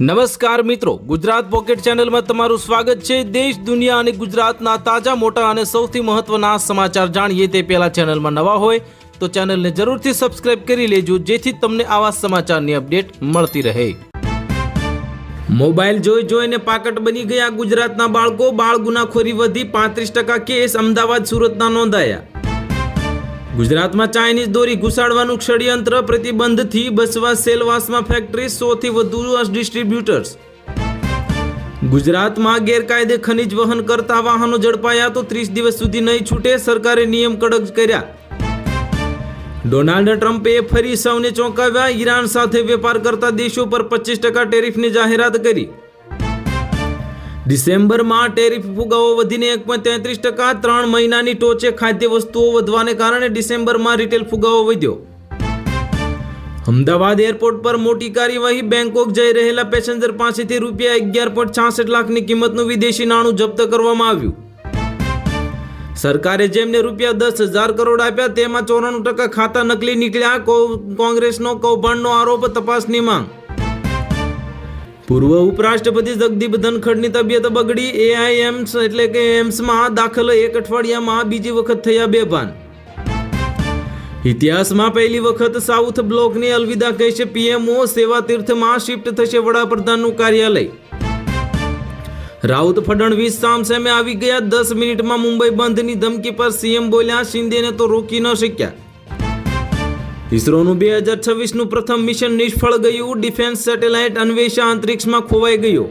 નમસ્કાર મિત્રો, ગુજરાત પોકેટ ચેનલમાં તમારું સ્વાગત છે. દેશ, દુનિયા અને ગુજરાતના તાજા, મોટા અને સૌથી મહત્વના સમાચાર જાણીએ તે પહેલા ચેનલમાં નવા હોય તો ચેનલને જરૂરથી સબસ્ક્રાઇબ કરી લેજો, જેથી તમને આવા સમાચારની અપડેટ મળતી રહે. મોબાઈલ જોઈ જોઈને પાકટ બની ગયા ગુજરાતના બાળકો. બાળ ગુનાખોરી વધી, પાંત્રીસ ટકા કેસ અમદાવાદ, સુરતના નોંધાયા. ગુજરાતમાં ચાઇનીઝ દોરી ઘુસાડવાનું ષડયંત્ર પ્રતિબંધથી બસવા સેલવાસમાં ફેક્ટરી સોથી વધુ ડિસ્ટ્રીબ્યુટર્સ. ગુજરાતમાં ગેરકાયદે ખનિજ વહન કરતા વાહનો ઝડપાયા તો ત્રીસ દિવસ સુધી નહીં છૂટે સરકારે નિયમ કડક કર્યા. ડોનાલ્ડ ટ્રમ્પે ફરી સૌને ચોંકાવ્યા, ઈરાન સાથે વેપાર કરતા દેશો પર પચીસ ટકા ટેરિફની જાહેરાત કરી. ડિસેમ્બરમાં ટેરિફ ફુગાવો વધીને એક પોઈન્ટ તેત્રીસ ટકા, ત્રણ મહિનાની ટોચે ખાદ્ય વસ્તુઓ વધવાને કારણે ડિસેમ્બરમાં રિટેલ ફુગાવો વધ્યો. અમદાવાદ એરપોર્ટ પર મોટી કાર્યવાહી બેંકોક જઈ રહેલા પેસેન્જર પાસેથી રૂપિયા અગિયાર પોઈન્ટ છાસઠ લાખની કિંમતનું વિદેશી નાણું જપ્ત કરવામાં આવ્યું. સરકારે જેમને રૂપિયા દસ હજાર કરોડ આપ્યા, તેમાં ચોરાણું ટકા ખાતા નકલી નીકળ્યા. કોંગ્રેસનો કૌભાંડનો આરોપ, તપાસની માંગ. પૂર્વ ઉપરાષ્ટ્રપતિ જગદીપ ધનખડની તબિયત બગડી. એઆઈએમ્સ એટલે કે એમ્સમાં દાખલ એક અઠવાડિયામાં બીજી વખત થયા બેભાન. ઇતિહાસમાં પહેલી વખત સાઉથ બ્લોકને અલવિદા કહેશે પીએમઓ. સેવા તીર્થમાં શિફ્ટ થશે વડાપ્રધાનનું કાર્યાલય. રાઉત ફડણવીસ સામ સામે આવી ગયા. દસ મિનિટમાં મુંબઈ બંધની ધમકી પર સીએમ બોલ્યા, શિંદેને તો રોકી ન શક્યા. ઇસરોનું બે હજાર છવ્વીસનું પ્રથમ મિશન નિષ્ફળ ગયું. ડિફેન્સ સેટેલાઇટ અન્વેષા અંતરિક્ષમાં ખોવાઈ ગયો.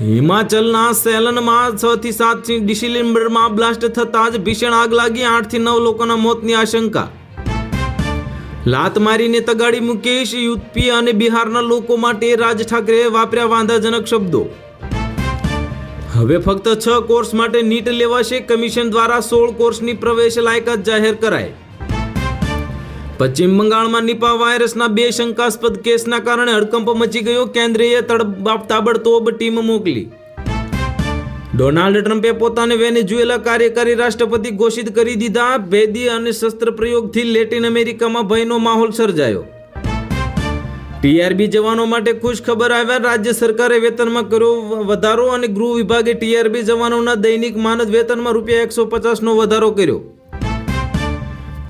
હિમાચલના સેલનમાં છ થી સાત ડિસેમ્બરમાં બ્લાસ્ટ થતાં જ ભીષણ આગ લાગી. આઠથી નવ લોકોના મોતની આશંકા. લાત મારીને તગાડી મુકેશ યુપી અને બિહારના લોકો માટે રાજ ઠાકરે વાપર્યા વાંધાજનક શબ્દો. હવે ફક્ત છ કોર્સ માટે નીટ લેવાશે. કમિશન દ્વારા સોળ કોર્સની પ્રવેશ લાયકાત જાહેર કરાય પશ્ચિમ બંગાળમાં નિપા વાયરસના બે શંકાસ્પદ કેસના કારણે હડકંપ મચી ગયો. કેન્દ્રીય તાબડતોબ ટીમ મોકલી. ડોનાલ્ડ ટ્રમ્પે પોતાને વેનેઝુએલા કાર્યકારી રાષ્ટ્રપતિ ઘોષિત કરી દીધા. ભેદી અને શસ્ત્ર પ્રયોગથી લેટિન અમેરિકામાં ભયનો માહોલ સર્જાયો. ટીઆરબી જવાનો માટે ખુશ ખબર આવ્યા. રાજ્ય સરકારે વેતનમાં કર્યો વધારો અને ગૃહ વિભાગે ટીઆરબી જવાનોના દૈનિક માનદ વેતનમાં રૂપિયા એકસો પચાસનો વધારો કર્યો.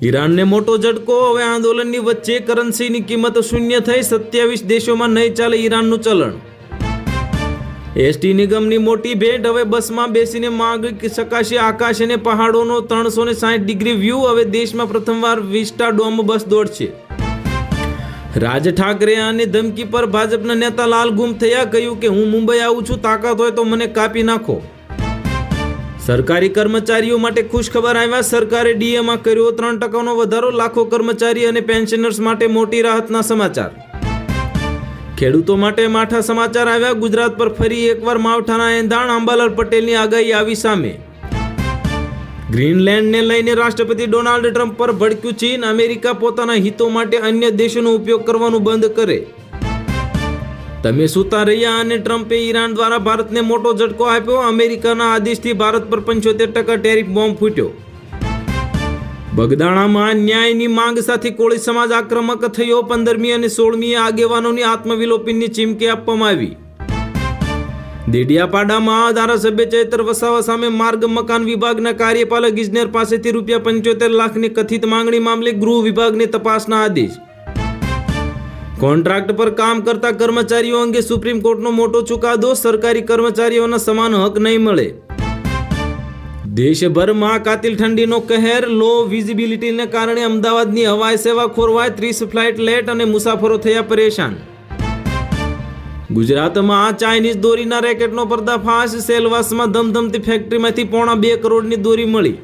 ઈરાનને મોટો ઝટકો, હવે આંદોલનની વચ્ચે કરન્સીની કિંમત શૂન્ય થઈ, સત્યાવીસ દેશોમાં નહીં ચાલે ઈરાનનું ચલણ. એસટી નિગમની મોટી ભેટ, હવે બસમાં બેસીને માગી શકાશે આકાશ અને પહાડોનો ત્રણસો ને સાઠ ડિગ્રી વ્યૂ, હવે દેશમાં પ્રથમવાર વિસ્ટા ડોમ બસ દોડશે. રાજ ઠાકરે અને ધમકી પર ભાજપના નેતા લાલ ગુમ થયા, કહ્યું કે હું મુંબઈ આવું છું, તાકાત હોય તો મને કાપી નાખો. સરકારી કર્મચારીઓ માટે ખુશખબર આવ્યા. સરકારે ડીએમાં કર્યો ત્રણ ટકાનો વધારો, લાખો કર્મચારી અને પેન્શનર્સ માટે મોટી રાહતના સમાચાર. ખેડૂતો માટે માઠા સમાચાર આવ્યા. ગુજરાત પર ફરી એકવાર માવઠાના એંધાણ. અંબાલાલ પટેલની આગાહી આવી સામે. ગ્રીનલેન્ડને લઈને રાષ્ટ્રપતિ ડોનાલ્ડ ટ્રમ્પ પર ભડક્યું ચીન. અમેરિકા પોતાના હિતો માટે અન્ય દેશોનો ઉપયોગ કરવાનું બંધ કરે. તમે સૂતા રહ્યા અને ટ્રમ્પે ઈરાન દ્વારા ભારતને મોટો ઝટકો આપ્યો, અમેરિકાના આદેશથી ભારત પર પંચોતેર ટકા ટેરિફ બોમ્બ ફૂટ્યો. બગદાણામાં ન્યાયની માંગ સાથે કોળી સમાજ આક્રમક થયો. પંદરમી અને સોળમી આગેવાનોની આત્મવિલોપનની ચીમકી આપવામાં આવી. દેડિયાપાડામાં ધારાસભ્ય ચૈતર વસાવા સામે માર્ગ મકાન વિભાગના કાર્યપાલક ઇજનેર પાસેથી રૂપિયા પંચોતેર લાખની કથિત માંગણી મામલે ગૃહ વિભાગને તપાસના આદેશ. કોન્ટ્રાક્ટ પર કામ કરતા કર્મચારીઓ અંગે સુપ્રીમ કોર્ટનો મોટો ચુકાદો, સરકારી કર્મચારીઓના સમાન હક નહીં મળે. દેશભરમાં કાતિલ ઠંડીનો કહેર લો વિઝિબિલિટીને કારણે અમદાવાદની હવાઈ સેવા ખોરવાય, ત્રીસ ફ્લાઇટ લેટ અને મુસાફરો થયા પરેશાન. ગુજરાતમાં ચાઇનીઝ દોરીના રેકેટનો પર્દાફાશ, સેલવાસમાં ધમધમતી ફેક્ટરીમાંથી પોણા બે કરોડની દોરી મળી.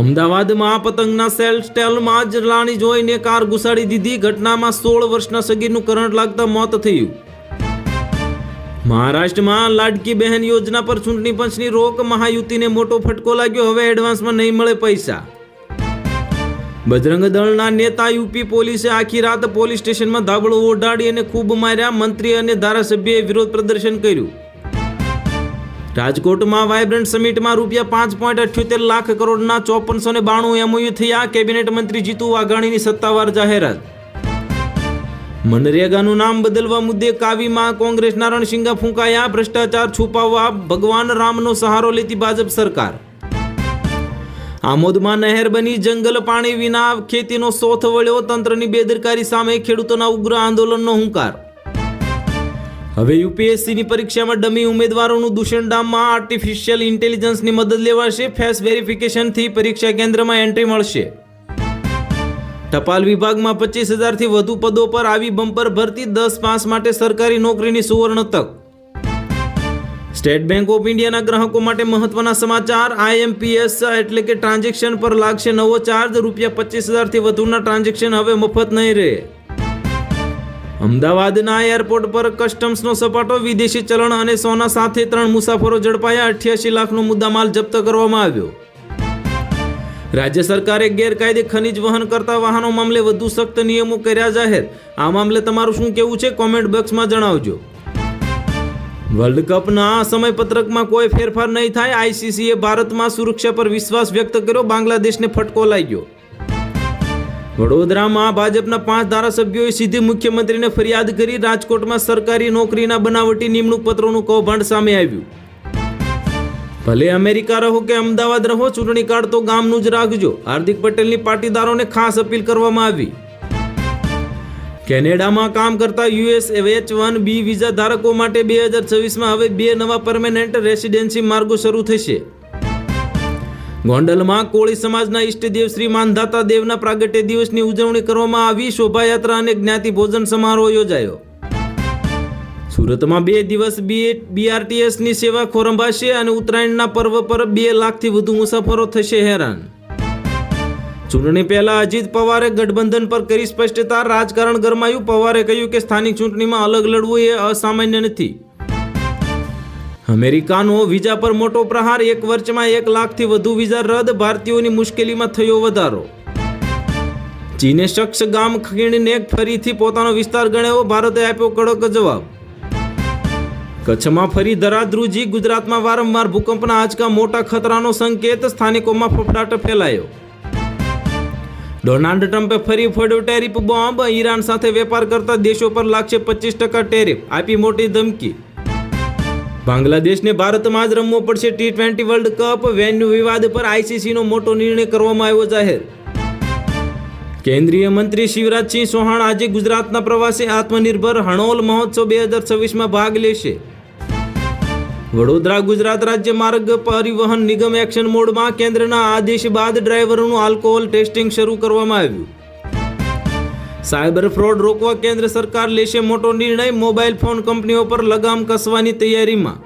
અમદાવાદમાં પતંગના સેલ સ્ટેલમાં જ રાણી જોઈને કાર ઘુસાડી દીધી. ઘટનામાં સોળ વર્ષના સગીરનું કરંટ લાગતા મોત થયું. મહારાષ્ટ્રમાં લાડકી બહેન યોજના પર ચૂંટણી પંચની રોક. મહાયુતિને મોટો ફટકો લાગ્યો. હવે એડવાન્સમાં નહીં મળે પૈસા. બજરંગ દળના નેતા યુપી પોલીસે આખી રાત પોલીસ સ્ટેશનમાં ધાબળો ઓઢાડી અને ખૂબ માર્યા. મંત્રી અને ધારાસભ્યએ વિરોધ પ્રદર્શન કર્યું. રાજકોટમાં વાયબ્રન્ટ સમિટમાં રૂપિયા પાંચ પોઈન્ટ અઠ્યોતેર લાખ કરોડના ચોપનસો ને બાણું એમઓયુ થયા. કેબિનેટ મંત્રી જીતુ વાઘાણીની સત્તાવાર જાહેરાત. મનરેગાનું નામ બદલવા મુદ્દે કાવીમાં કોંગ્રેસના રણસિંગા ફૂંકાયા. ભ્રષ્ટાચાર છુપાવવા ભગવાન રામનો સહારો લેતી ભાજપ સરકાર. આમોદમાં નહેર બની, જંગલ પાણી વિના ખેતીનો સોથ વળ્યો. તંત્રની બેદરકારી સામે ખેડૂતોના ઉગ્ર આંદોલનનો હુંકાર. હવે યુપીએસસીની પરીક્ષામાં ડમી ઉમેદવારોનું દૂષણડામમાં આર્ટિફિશિયલ ઇન્ટેલિજન્સની મદદ લેવાશે. ફેસ વેરિફિકેશનથી પરીક્ષા કેન્દ્રમાં એન્ટ્રી મળશે. ટપાલ વિભાગમાં પચીસ હજારથી વધુ પદો પર આવી બમ્પર ભરતી. દસ પાસ માટે સરકારી નોકરીની સુવર્ણ તક. સ્ટેટ બેંક ઓફ ઇન્ડિયાના ગ્રાહકો માટે મહત્વના સમાચાર. આઈએમપીએસ એટલે કે ટ્રાન્ઝેક્શન પર લાગશે નવો ચાર્જ. રૂપિયા પચીસ હજારથી વધુના ટ્રાન્ઝેક્શન હવે મફત નહીં રહે. અમદાવાદના એરપોર્ટ પર કસ્ટમ્સનો સપાટો, વિદેશી ચલણ અને સોના સાથે ત્રણ મુસાફરો ઝડપાયા. અઠ્યાસી લાખનો મુદ્દામાલ જપ્ત કરવામાં આવ્યો. રાજ્ય સરકારે ગેરકાયદે ખનિજ વહન કરતા વાહનો મામલે વધુ સખ્ત નિયમો કર્યા જાહેર. આ મામલે તમારું શું કહેવું છે? કોમેન્ટ બોક્સમાં જણાવજો. વર્લ્ડ કપના સમયપત્રકમાં કોઈ ફેરફાર નહીં થાય. આઈસીસીએ ભારતમાં સુરક્ષા પર વિશ્વાસ વ્યક્ત કર્યો. બાંગ્લાદેશને ફટકો લાગ્યો. વડોદરામાં ભાજપના પાંચ ધારાસભ્યોએ સીધી મુખ્યમંત્રીને ફરિયાદ કરી રાજકોટમાં સરકારી નોકરીના બનાવટી નિમણૂક પત્રોનું કૌભાંડ સામે આવ્યું. ભલે અમેરિકા રહો કે અમદાવાદ રહો, ચૂંટણી કાર્ડ તો ગામનું જ રાખજો. હાર્દિક પટેલની પાટીદારોને ખાસ અપીલ કરવામાં આવી. કેનેડામાં કામ કરતા US H one B visa ધારકો માટે બે હજાર છવ્વીસમાં હવે બે નવા પરમેનન્ટ રેસિડેન્સી માર્ગો શરૂ થશે. ગોંડલમાં કોળી સમાજના ઇષ્ટદેવ શ્રી માનધાતા દેવના પ્રાગટ્ય દિવસની ઉજવણી કરવામાં આવી. શોભાયાત્રા અને જ્ઞાતિ ભોજન સમારોહ યોજાયો. સુરતમાં બે દિવસ બીઆરટીએસની સેવા ખોરંભાશે અને ઉત્તરાયણના પર્વ પર બે લાખથી વધુ મુસાફરો થશે હેરાન. ચૂંટણી પહેલા અજીત પવારે ગઠબંધન પર કરી સ્પષ્ટતા. રાજકારણ ગરમાયું. પવારે કહ્યું કે સ્થાનિક ચૂંટણીમાં અલગ લડવું એ અસામાન્ય નથી. અમેરિકાનો વિઝા પર મોટો પ્રહાર, એક વર્ષમાં એક લાખથી વધુ વિઝા રદ, ભારતીયોની મુશ્કેલીમાં થયો વધારો. ચીને શખ્સ ગામ ખીણને ફરીથી પોતાનો વિસ્તાર ગણાવ્યો ભારતે આપ્યો કડક જવાબ. કચ્છમાં ફરી ધરાધ્રુજી ગુજરાતમાં વારંવાર ભૂકંપના આંચકા, મોટા ખતરાનો સંકેત, સ્થાનિકોમાં ફફડાટ ફેલાયો. ડોનાલ્ડ ટ્રમ્પે ફરી ફોડ્યો ટેરિફ બોમ્બ, ઈરાન સાથે વેપાર કરતા દેશો પર લાગશે પચીસ ટકા ટેરિફ, આપી મોટી ધમકી. બાંગ્લાદેશને ભારતમાં જ રમવો પડશે T twenty world cup venue વિવાદ પર આઈસીસીનો મોટો નિર્ણય કરવામાં આવ્યો જાહેર. કેન્દ્રીય મંત્રી શિવરાજસિંહ ચૌહાણ આજે ગુજરાતના પ્રવાસે આત્મનિર્ભર હણોલ મહોત્સવ બે હજાર છવ્વીસમાં ભાગ લેશે. વડોદરા ગુજરાત રાજ્ય માર્ગ પરિવહન નિગમ એક્શન મોડમાં કેન્દ્રના આદેશ બાદ ડ્રાઈવરોનું આલ્કોહોલ ટેસ્ટિંગ શરૂ કરવામાં આવ્યું. સાયબર ફ્રોડ રોકવા કેન્દ્ર સરકાર લેશે મોટો નિર્ણય મોબાઈલ ફોન કંપનીઓ પર લગામ કસવાની તૈયારીમાં.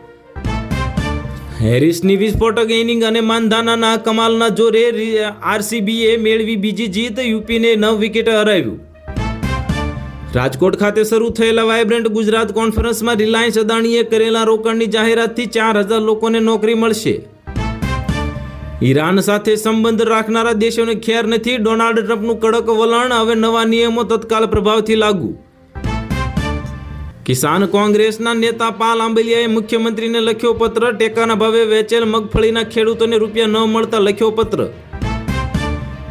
હેરિસની વિસ્ફોટક ઇનિંગ અને માનધાનાના કમાલના જોરે આરસીબીએ મેળવી બીજી જીત, યુપીને નવ વિકેટે હરાવ્યું. રાજકોટ ખાતે શરૂ થયેલા વાયબ્રન્ટ ગુજરાત કોન્ફરન્સમાં રિલાયન્સ અદાણીએ કરેલા રોકાણની જાહેરાતથી ચાર હજાર લોકોને નોકરી મળશે. ઈરાન સાથે સંબંધ રાખનારા દેશોને ખેર નથી, ડોનાલ્ડ ટ્રમ્પનું કડક વલણ હવે નવા નિયમો તત્કાલ પ્રભાવથી લાગુ. કિસાન કોંગ્રેસના નેતા પાલ આંબલિયાએ મુખ્યમંત્રીને લખ્યો પત્ર, ટેકાના ભાવે વેચેલ મગફળીના ખેડૂતોને રૂપિયા ન મળતા લખ્યો પત્ર.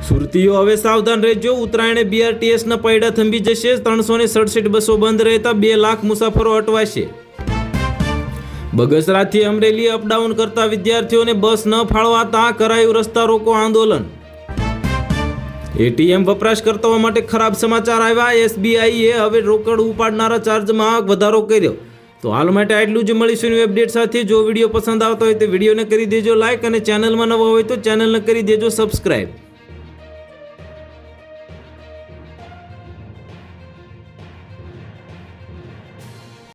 સુરતીઓ હવે સાવધાન રહેજો, ઉત્તરાયણે બીઆરટીએસના પૈડા થંભી જશે, ત્રણસો ને સડસઠ બસો બંધ રહેતા બે લાખ મુસાફરો અટવાશે. બગસરાથી અમરેલી અપડાઉન કરતા વિદ્યાર્થીઓને બસ ન ફાળવાતા કરાયું રસ્તા રોકો આંદોલન. એટીએમ વપરાશકર્તાઓ માટે ખરાબ સમાચાર આવ્યા. એસબીઆઈએ હવે રોકડ ઉપાડનારા ચાર્જમાં વધારો કર્યો. તો હાલ માટે આટલું જ મળીશું new અપડેટ સાથે. જો વીડિયો પસંદ આવતો હોય તો વિડીયોને કરી દેજો લાઇક અને ચેનલમાં નવા હોય તો ચેનલને કરી દેજો સબસ્ક્રાઈબ